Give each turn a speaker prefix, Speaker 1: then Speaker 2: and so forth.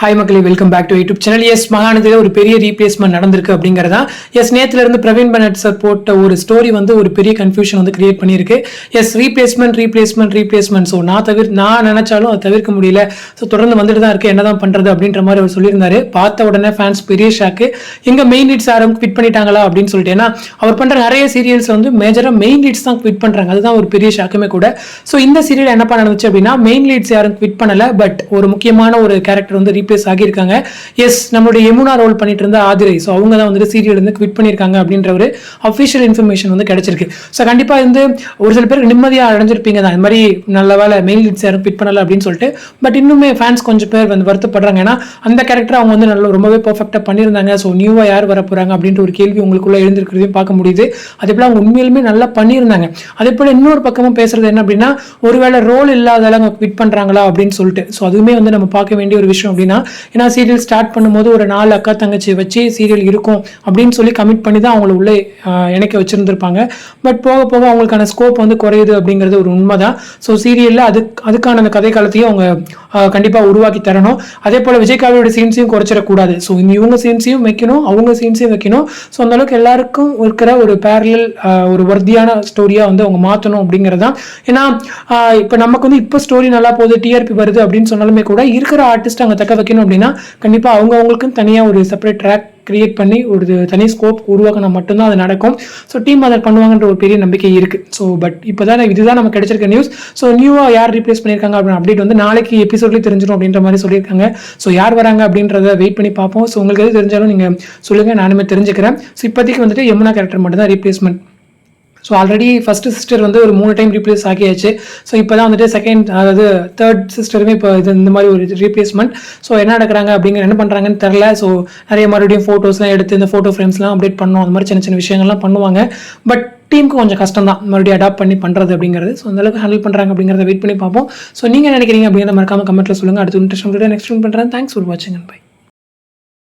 Speaker 1: Hi மக்களே welcome back to YouTube channel yes மாகாணத்தில் ஒரு பெரிய ரீப்ளேஸ்மெண்ட் நடந்திருக்கு அப்படிங்கிறதா. எஸ் நேத்துலேருந்து பிரவீன் பனட் சார் போட்ட ஒரு ஸ்டோரி வந்து ஒரு பெரிய கன்ஃபியூஷன் வந்து கிரியேட் பண்ணியிருக்கு. Yes replacement replacement replacement so நான் தவிர நான் நினைச்சாலும் அதை தவிர்க்க முடியல. ஸோ தொடர்ந்து வந்துட்டு தான் இருக்கு. என்னதான் பண்ணுறது அப்படின்ற மாதிரி அவர் சொல்லியிருந்தாரு. பார்த்த உடனே ஃபேன்ஸ் பெரிய ஷாக்கு இங்கே மெயின் லீட்ஸ் யாரும் குவிட் பண்ணிட்டாங்களா அப்படின்னு சொல்லிட்டு. ஏன்னா அவர் பண்ணுற நிறைய சீரியல்ஸ் வந்து மேஜராக மெயின் லீட்ஸ் தான் குவிட் பண்ணுறாங்க அதுதான் ஒரு பெரிய ஷாக்குமே கூட. ஸோ இந்த சீரியல் என்னப்பா நடந்துச்சு அப்படின்னா மெயின் லீட்ஸ் யாரும் குவிட் பண்ணல. பட் ஒரு முக்கியமான ஒரு கேரக்டர் வந்து ரீப்ளேஸ் ஆகியிருக்காங்க. எஸ் நம்மளுடைய யமுனா ரோல் பண்ணிட்டு இருந்த ஆதிரை. ஸோ அவங்க தான் வந்துட்டு சீரியல் வந்து குவிட் பண்ணியிருக்காங்க அப்படின்ற ஒரு அஃபிஷியல் இன்ஃபர்மேஷன் வந்து கிடைச்சிருக்கு. ஸோ கண்டிப்பாக வந்து ஒரு சில பேர் நிம்மதியாக அடைஞ்சிருப்பீங்க தான். இந்த மாதிரி நல்ல வேலை மெயின் லீட்ஸ் யாரும் குவிட் பண்ணலை அப்படின்னு சொல்லிட்டு. பட் இன்னுமே ஃபேன்ஸ் கொஞ்சம் பேர் வந்து வருத்தப்படுறாங்க. ஏன்னா அந்த கேரக்டர் அவங்க வந்து நல்ல ரொம்பவே பர்ஃபெக்டாக பண்ணியிருந்தாங்க. ஸோ நியூவாக யார் வர போகிறாங்க அப்படின்ற ஒரு கேள்வி உங்களுக்குள்ள எழுந்திருக்கிறதையும் பார்க்க முடியுது. அதே போல் அவங்க உண்மையிலுமே நல்லா பண்ணியிருந்தாங்க. அதே போல் இன்னொரு பக்கமும் பேசுறது என்ன அப்படின்னா ஒருவேளை ரோல் இல்லாதால அவங்க குவிட் பண்ணுறாங்களா அப்படின்னு சொல்லிட்டு. ஸோ அதுவுமே வந்து நம்ம பார்க்க வேண்டிய ஒரு விஷயம் அப்படின்னு ஏன்னா சீரியல் ஸ்டார்ட் பண்ணும்போது ஒரு நாலு அக்கா தங்கச்சி வச்சு சீரியல் இருக்கும் அப்படின்னு சொல்லி கமிட் பண்ணி தான் அவங்கள உள்ளே இணைக்க வச்சிருந்திருப்பாங்க. பட் போக போக அவங்களுக்கான ஸ்கோப் வந்து குறையுது அப்படிங்கிறது ஒரு உண்மைதான். ஸோ சீரியலில் அது அதுக்கான அந்த கதை காலத்தையும் அவங்க கண்டிப்பாக உருவாக்கி தரணும். அதே போல் விஜய்காவியோட சீன்ஸையும் குறைச்சிடக்கூடாது. ஸோ இவங்க சீன்ஸையும் வைக்கணும் அவங்க சீன்ஸையும் வைக்கணும். ஸோ அந்த அளவுக்கு எல்லாருக்கும் இருக்கிற ஒரு பேரலல் ஒரு வர்த்தியான ஸ்டோரியாக வந்து அவங்க மாற்றணும் அப்படிங்கிறது தான் ஏன்னா இப்போ நமக்கு வந்து இப்போ ஸ்டோரி நல்லா போகுது டிஆர்பி வருது அப்படின்னு சொன்னாலுமே கூட இருக்கிற ஆர்டிஸ்ட் அங்கே தக்க வைக்கணும் அப்படின்னா கண்டிப்பாக அவங்க அவங்களுக்குன்னு தனியாக ஒரு செப்பரேட் ட்ராக் கிரியேட் பண்ணி ஒரு தனி ஸ்கோப் உருவாக்கினா மட்டும்தான் அது நடக்கும். ஸோ டீம் அதை பண்ணுவாங்கன்ற ஒரு பெரிய நம்பிக்கை இருக்கு. ஸோ பட் இப்போ தான் இதுதான் நமக்கு கிடைச்சிருக்க நியூஸ் ஸோ நியூவாக யார் ரீப்ளேஸ் பண்ணியிருக்காங்க அப்படின்னு அப்டேட் வந்து நாளைக்கு எபிசோட்லேயே தெரிஞ்சிடும் அப்படின்ற மாதிரி சொல்லியிருக்காங்க. ஸோ யார் வராங்க அப்படின்றத வெயிட் பண்ணி பார்ப்போம். ஸோ உங்களுக்கு எது தெரிஞ்சாலும் நீங்கள் சொல்லுங்கள் நானுமே தெரிஞ்சுக்கிறேன். ஸோ இப்போதைக்கு வந்துட்டு யமுனா கேரக்டர் மட்டும் தான் replacement so already first sister வந்து ஒரு மூணு டைம் ரீப்ளேஸ் ஆகியாச்சு. ஸோ இப்போ தான் வந்துட்டு செகண்ட் அதாவது தேர்ட் சிஸ்டருமே இப்போ இது இந்த மாதிரி ஒரு ரீப்ளேஸ்மெண்ட் ஸோ என்ன நடக்கிறாங்க அப்படிங்கிற என்ன பண்ணுறாங்கன்னு தெரில ஸோ நிறைய மறுபடியும் ஃபோட்டோஸ்லாம் எடுத்து இந்த ஃபோட்டோ ஃப்ரேம்ஸ்லாம் அப்டேட் பண்ணோம் அந்த மாதிரி சின்ன சின்ன விஷயங்கள்லாம் பண்ணுவாங்க. பட் டீமுக்கு கொஞ்சம் கஷ்டம் தான். மறுபடியும் அடாப்ட் பண்ணி பண்ணுறது அப்படிங்கிறது. ஸோ அந்தளவுக்கு ஹேண்டில் பண்ணுறாங்க அப்படிங்கிறத வெயிட் பண்ணி பார்ப்போம். ஸோ நீங்கள் நினைக்கிறீங்க அப்படிங்கிறத மறக்காம கமெண்ட்டில் சொல்லுங்கள் அடுத்து இன்ட்ரெஸ்ட் நெக்ஸ்ட் பண்ணுறேன் தேங்க்ஸ் ஃபார் வாட்சிங் பை